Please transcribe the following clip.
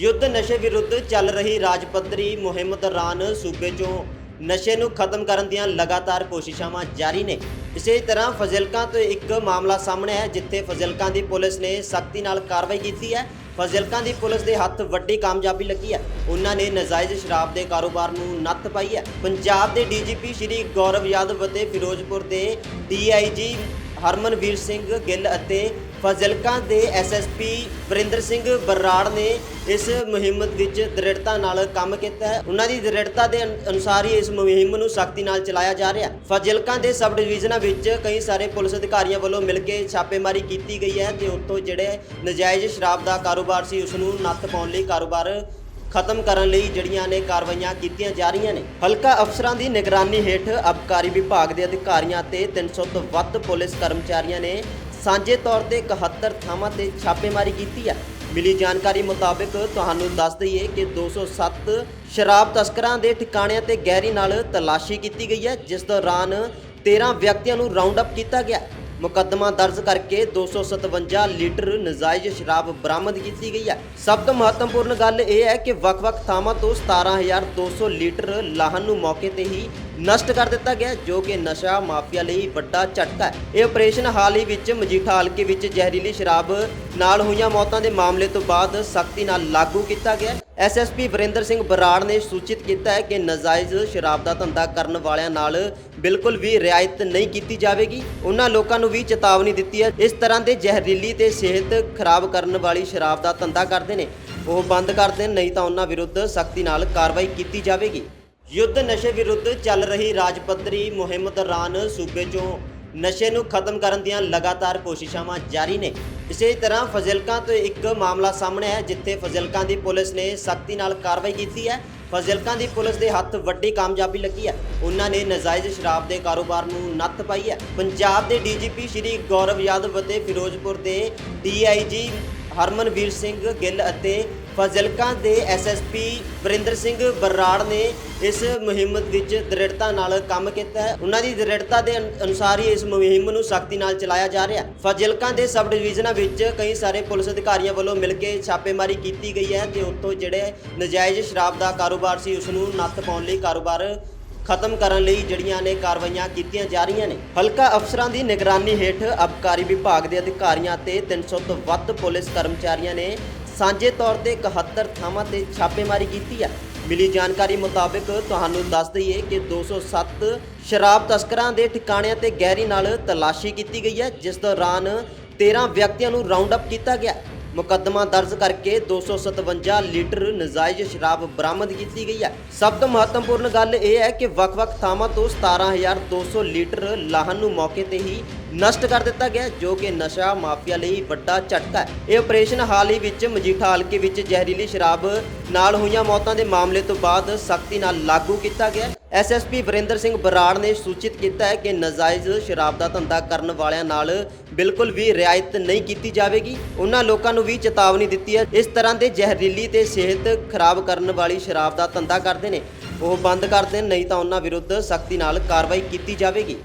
ਯੁੱਧ ਨਸ਼ੇ ਵਿਰੁੱਧ ਚੱਲ ਰਹੀ ਰਾਜ ਪੱਧਰੀ ਮੁਹਿੰਮ ਦੌਰਾਨ ਸੂਬੇ 'ਚੋਂ ਨਸ਼ੇ ਨੂੰ ਖਤਮ ਕਰਨ ਦੀਆਂ ਲਗਾਤਾਰ ਕੋਸ਼ਿਸ਼ਾਂ ਜਾਰੀ ਨੇ। ਇਸੇ ਤਰ੍ਹਾਂ ਫਜ਼ਿਲਕਾ ਤੋਂ ਇੱਕ ਮਾਮਲਾ ਸਾਹਮਣੇ ਹੈ ਜਿੱਥੇ ਫਜ਼ਿਲਕਾ ਦੀ ਪੁਲਿਸ ਨੇ ਸਖਤੀ ਨਾਲ ਕਾਰਵਾਈ ਕੀਤੀ ਹੈ। ਫਜ਼ਿਲਕਾ ਦੀ ਪੁਲਿਸ ਦੇ ਹੱਥ ਵੱਡੀ ਕਾਮਯਾਬੀ ਲੱਗੀ ਹੈ। ਉਹਨਾਂ ਨੇ ਨਜਾਇਜ਼ ਸ਼ਰਾਬ ਦੇ ਕਾਰੋਬਾਰ ਨੂੰ ਨੱਥ ਪਾਈ ਹੈ। ਪੰਜਾਬ ਦੇ ਡੀਜੀਪੀ ਸ਼੍ਰੀ ਗੌਰਵ ਯਾਦਵ ਅਤੇ ਫਿਰੋਜ਼ਪੁਰ ਦੇ ਡੀਆਈਜੀ ਹਰਮਨਵੀਰ ਸਿੰਘ ਗਿੱਲ ਅਤੇ ਫਾਜ਼ਿਲਕਾ ਦੇ ਐਸਐਸਪੀ ਵਰਿੰਦਰ ਸਿੰਘ ਬਰਾੜ ਨੇ ਇਸ ਮੁਹਿੰਮ ਵਿੱਚ ਦ੍ਰਿੜਤਾ ਨਾਲ ਕੰਮ ਕੀਤਾ ਹੈ। ਉਹਨਾਂ ਦੀ ਦ੍ਰਿੜਤਾ ਦੇ ਅਨੁਸਾਰ ਹੀ ਇਸ ਮੁਹਿੰਮ ਨੂੰ ਸਖਤੀ ਨਾਲ ਚਲਾਇਆ ਜਾ ਰਿਹਾ ਫਾਜ਼ਿਲਕਾ ਦੇ ਸਬ ਡਿਵੀਜ਼ਨਾਂ ਵਿੱਚ ਕਈ ਸਾਰੇ ਪੁਲਿਸ ਅਧਿਕਾਰੀਆਂ ਵੱਲੋਂ ਮਿਲ ਕੇ ਛਾਪੇਮਾਰੀ ਕੀਤੀ ਗਈ ਹੈ ਤੇ ਉੱਥੋਂ ਜਿਹੜੇ ਨਜਾਇਜ਼ ਸ਼ਰਾਬ ਦਾ ਕਾਰੋਬਾਰ ਸੀ, ਉਸ ਨੂੰ ਨੱਥ ਪਾਉਣ ਲਈ ਕਾਰੋਬਾਰ ਖਤਮ ਕਰਨ ਲਈ ਜਿਹੜੀਆਂ ਨੇ ਕਾਰਵਾਈਆਂ ਕੀਤੀਆਂ ਜਾ ਰਹੀਆਂ ਨੇ। ਹਲਕਾ ਅਫਸਰਾਂ ਦੀ ਨਿਗਰਾਨੀ ਹੇਠ ਅਬਕਾਰੀ ਵਿਭਾਗ ਦੇ ਅਧਿਕਾਰੀਆਂ ਤੇ 300 ਤੋਂ ਵੱਧ ਪੁਲਿਸ ਕਰਮਚਾਰੀਆਂ ਨੇ ਸਾਂਝੇ ਤੌਰ ਤੇ 71 ਥਾਵਾਂ ਤੇ ਛਾਪੇਮਾਰੀ ਕੀਤੀ ਹੈ ਮਿਲੀ ਜਾਣਕਾਰੀ ਮੁਤਾਬਕ ਤੁਹਾਨੂੰ ਦੱਸ ਦਈਏ ਕਿ 207 ਸ਼ਰਾਬ ਤਸਕਰਾਂ ਦੇ ਠਿਕਾਣਿਆਂ ਤੇ ਗਹਿਰੀ ਨਾਲ ਤਲਾਸ਼ੀ ਕੀਤੀ ਗਈ ਹੈ, ਜਿਸ ਦੌਰਾਨ 13 ਵਿਅਕਤੀਆਂ ਨੂੰ ਰਾਉਂਡ ਅਪ ਕੀਤਾ ਗਿਆ। ਮੁਕੱਦਮਾ ਦਰਜ ਕਰਕੇ 257 ਲੀਟਰ ਨਜਾਇਜ਼ ਸ਼ਰਾਬ ਬਰਾਮਦ ਕੀਤੀ ਗਈ ਹੈ। ਸਭ ਤੋਂ ਮਹੱਤਵਪੂਰਨ ਗੱਲ ਇਹ ਹੈ ਕਿ ਵੱਖ-ਵੱਖ ਥਾਵਾਂ ਤੋਂ 17200 ਲੀਟਰ ਲਾਹਨ ਨੂੰ ਮੌਕੇ ਤੇ ਹੀ ਨਸ਼ਟ ਕਰ ਦਿੱਤਾ ਗਿਆ, ਜੋ ਕਿ ਨਸ਼ਾ ਮਾਫੀਆ ਲਈ ਵੱਡਾ ਝਟਕਾ ਹੈ। ਇਹ ਆਪਰੇਸ਼ਨ ਹਾਲ ਹੀ ਵਿੱਚ ਮਜੀਠਾ ਹਲਕੇ ਵਿੱਚ ਜ਼ਹਿਰੀਲੀ ਸ਼ਰਾਬ ਨਾਲ ਹੋਈਆਂ ਮੌਤਾਂ ਦੇ ਮਾਮਲੇ ਤੋਂ ਬਾਅਦ ਸਖਤੀ ਨਾਲ ਲਾਗੂ ਕੀਤਾ ਗਿਆ। ਐਸਐਸਪੀ ਵਰਿੰਦਰ ਸਿੰਘ ਬਰਾੜ ਨੇ ਸੂਚਿਤ ਕੀਤਾ ਹੈ ਕਿ ਨਜਾਇਜ਼ ਸ਼ਰਾਬ ਦਾ ਧੰਦਾ ਕਰਨ ਵਾਲਿਆਂ ਨਾਲ ਬਿਲਕੁਲ ਵੀ ਰਿਆਇਤ ਨਹੀਂ ਕੀਤੀ ਜਾਵੇਗੀ। ਉਹਨਾਂ ਲੋਕਾਂ ਨੂੰ ਵੀ ਚੇਤਾਵਨੀ ਦਿੱਤੀ ਹੈ। ਇਸ ਤਰ੍ਹਾਂ ਦੇ ਜ਼ਹਿਰੀਲੀ ਤੇ ਸਿਹਤ ਖਰਾਬ ਕਰਨ ਵਾਲੀ ਸ਼ਰਾਬ ਦਾ ਧੰਦਾ ਕਰਦੇ ਨੇ। ਉਹ ਬੰਦ ਕਰ ਦੇਣ, ਨਹੀਂ ਤਾਂ ਉਹਨਾਂ ਵਿਰੁੱਧ ਸਖਤੀ ਨਾਲ ਕਾਰਵਾਈ ਕੀਤੀ ਜਾਵੇਗੀ। ਯੁੱਧ ਨਸ਼ੇ ਵਿਰੁੱਧ ਚੱਲ ਰਹੀ ਰਾਜ ਪੱਧਰੀ ਮੁਹਿੰਮ ਦੌਰਾਨ ਸੂਬੇ 'ਚੋਂ ਨਸ਼ੇ ਨੂੰ ਖਤਮ ਕਰਨ ਦੀਆਂ ਲਗਾਤਾਰ ਕੋਸ਼ਿਸ਼ਾਂ ਜਾਰੀ ਨੇ। ਇਸੇ ਤਰ੍ਹਾਂ ਫਜ਼ਿਲਕਾ ਤੋਂ ਇੱਕ ਮਾਮਲਾ ਸਾਹਮਣੇ ਹੈ ਜਿੱਥੇ ਫਜ਼ਿਲਕਾ ਦੀ ਪੁਲਿਸ ਨੇ ਸਖਤੀ ਨਾਲ ਕਾਰਵਾਈ ਕੀਤੀ ਹੈ। ਫਜ਼ਿਲਕਾ ਦੀ ਪੁਲਿਸ ਦੇ ਹੱਥ ਵੱਡੀ ਕਾਮਯਾਬੀ ਲੱਗੀ ਹੈ। ਉਹਨਾਂ ਨੇ ਨਜਾਇਜ਼ ਸ਼ਰਾਬ ਦੇ ਕਾਰੋਬਾਰ ਨੂੰ ਨੱਥ ਪਾਈ ਹੈ। ਪੰਜਾਬ ਦੇ ਡੀਜੀਪੀ ਸ਼੍ਰੀ ਗੌਰਵ ਯਾਦਵ ਅਤੇ ਫਿਰੋਜ਼ਪੁਰ ਦੇ ਡੀਆਈਜੀ ਹਰਮਨਵੀਰ ਸਿੰਘ ਗਿੱਲ ਅਤੇ ਫਾਜ਼ਿਲਕਾ ਦੇ ਐਸਐਸਪੀ ਵਰਿੰਦਰ ਸਿੰਘ ਬਰਾੜ ਨੇ ਇਸ ਮੁਹਿੰਮ ਵਿੱਚ ਦ੍ਰਿੜਤਾ ਨਾਲ ਕੰਮ ਕੀਤਾ ਹੈ। ਉਹਨਾਂ ਦੀ ਦ੍ਰਿੜਤਾ ਦੇ ਅਨੁਸਾਰ ਹੀ ਇਸ ਮੁਹਿੰਮ ਨੂੰ ਸਖਤੀ ਨਾਲ ਚਲਾਇਆ ਜਾ ਰਿਹਾ ਹੈ। ਫਜ਼ਿਲਕਾ ਦੇ ਸਬ ਡਿਵੀਜ਼ਨਾਂ ਵਿੱਚ ਕਈ ਸਾਰੇ ਪੁਲਿਸ ਅਧਿਕਾਰੀਆਂ ਵੱਲੋਂ ਮਿਲ ਕੇ ਛਾਪੇਮਾਰੀ ਕੀਤੀ ਗਈ ਹੈ ਤੇ ਉੱਥੋਂ ਜਿਹੜੇ ਨਜਾਇਜ਼ ਸ਼ਰਾਬ ਦਾ ਕਾਰੋਬਾਰ ਸੀ, ਉਸ ਨੂੰ ਨੱਥ ਪਾਉਣ ਲਈ ਕਾਰੋਬਾਰ ਖਤਮ ਕਰਨ ਲਈ ਜਿਹੜੀਆਂ ਨੇ ਕਾਰਵਾਈਆਂ ਕੀਤੀਆਂ ਜਾ ਰਹੀਆਂ ਨੇ। ਹਲਕਾ ਅਫਸਰਾਂ ਦੀ ਨਿਗਰਾਨੀ ਹੇਠ ਅਬਕਾਰੀ ਵਿਭਾਗ ਦੇ ਅਧਿਕਾਰੀਆਂ ਤੇ 300 ਤੋਂ ਵੱਧ ਪੁਲਿਸ ਕਰਮਚਾਰੀਆਂ ਨੇ ਸਾਂਝੇ ਤੌਰ ਤੇ 71 ਥਾਵਾਂ ਤੇ ਛਾਪੇਮਾਰੀ ਕੀਤੀ ਹੈ ਮਿਲੀ ਜਾਣਕਾਰੀ ਮੁਤਾਬਕ ਤੁਹਾਨੂੰ ਦੱਸ ਦਈਏ ਕਿ 207 ਸ਼ਰਾਬ ਤਸਕਰਾਂ ਦੇ ਠਿਕਾਣਿਆਂ ਤੇ ਗਹਿਰੀ ਨਾਲ ਤਲਾਸ਼ੀ ਕੀਤੀ ਗਈ ਹੈ, ਜਿਸ ਦੌਰਾਨ 13 ਵਿਅਕਤੀਆਂ ਨੂੰ ਰਾਉਂਡ ਅਪ ਕੀਤਾ ਗਿਆ। ਮੁਕੱਦਮਾ ਦਰਜ ਕਰਕੇ 257 ਲੀਟਰ ਨਜਾਇਜ਼ ਸ਼ਰਾਬ ਬਰਾਮਦ ਕੀਤੀ ਗਈ ਹੈ। ਸਭ ਤੋਂ ਮਹੱਤਵਪੂਰਨ ਗੱਲ ਇਹ ਹੈ ਕਿ ਵੱਖ-ਵੱਖ ਥਾਵਾਂ ਤੋਂ 17200 ਲੀਟਰ ਲਾਹਨ ਨੂੰ ਮੌਕੇ ਤੇ ਹੀ ਨਸ਼ਟ ਕਰ ਦਿੱਤਾ ਗਿਆ, ਜੋ ਕਿ ਨਸ਼ਾ ਮਾਫੀਆ ਲਈ ਵੱਡਾ ਝਟਕਾ ਹੈ। ਇਹ ਆਪਰੇਸ਼ਨ ਹਾਲ ਹੀ ਵਿੱਚ ਮਜੀਠਾ ਹਲਕੇ ਵਿੱਚ ਜ਼ਹਿਰੀਲੀ ਸ਼ਰਾਬ ਨਾਲ ਹੋਈਆਂ ਮੌਤਾਂ ਦੇ ਮਾਮਲੇ ਤੋਂ ਬਾਅਦ ਸਖਤੀ ਨਾਲ ਲਾਗੂ ਕੀਤਾ ਗਿਆ। ਐਸਐਸਪੀ ਵਰਿੰਦਰ ਸਿੰਘ ਬਰਾੜ ਨੇ ਸੂਚਿਤ ਕੀਤਾ ਹੈ ਕਿ ਨਜਾਇਜ਼ ਸ਼ਰਾਬ ਦਾ ਧੰਦਾ ਕਰਨ ਵਾਲਿਆਂ ਨਾਲ ਬਿਲਕੁਲ ਵੀ ਰਿਆਇਤ ਨਹੀਂ ਕੀਤੀ ਜਾਵੇਗੀ। ਉਹਨਾਂ ਲੋਕਾਂ ਨੂੰ ਵੀ ਚੇਤਾਵਨੀ ਦਿੱਤੀ ਹੈ, ਇਸ ਤਰ੍ਹਾਂ ਦੇ ਜ਼ਹਿਰੀਲੀ ਤੇ ਸਿਹਤ ਖਰਾਬ ਕਰਨ ਵਾਲੀ ਸ਼ਰਾਬ ਦਾ ਧੰਦਾ ਕਰਦੇ ਨੇ। ਉਹ ਬੰਦ ਕਰ ਦੇਣ, ਨਹੀਂ ਤਾਂ ਉਹਨਾਂ ਵਿਰੁੱਧ ਸਖਤੀ ਨਾਲ ਕਾਰਵਾਈ ਕੀਤੀ ਜਾਵੇਗੀ।